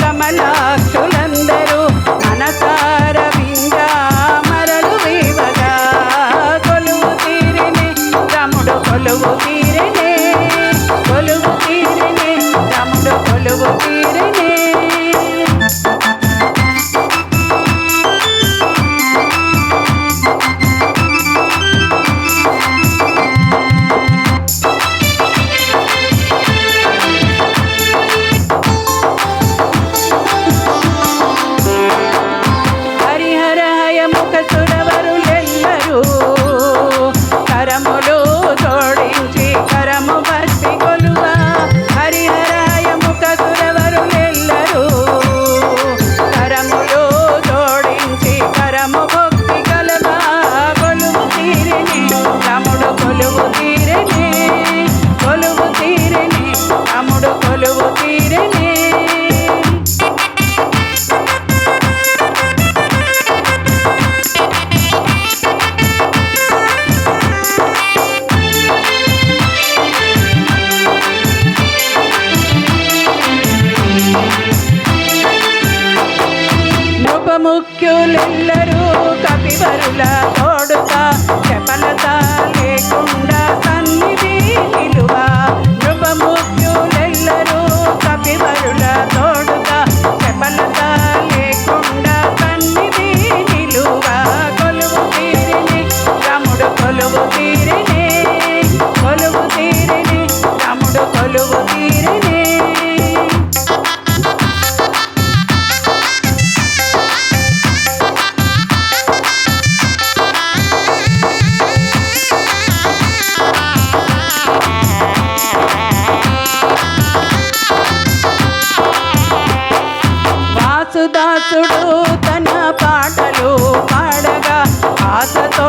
కమలాక్షుల ముఖ్యులెల్లరూ కపివరుల తోడుతా తీరనే కొలువు తీరనే రాముడు కొలువు తీరనే. వాసుదాసుడు తన పాటలు పాడగా ఆశతో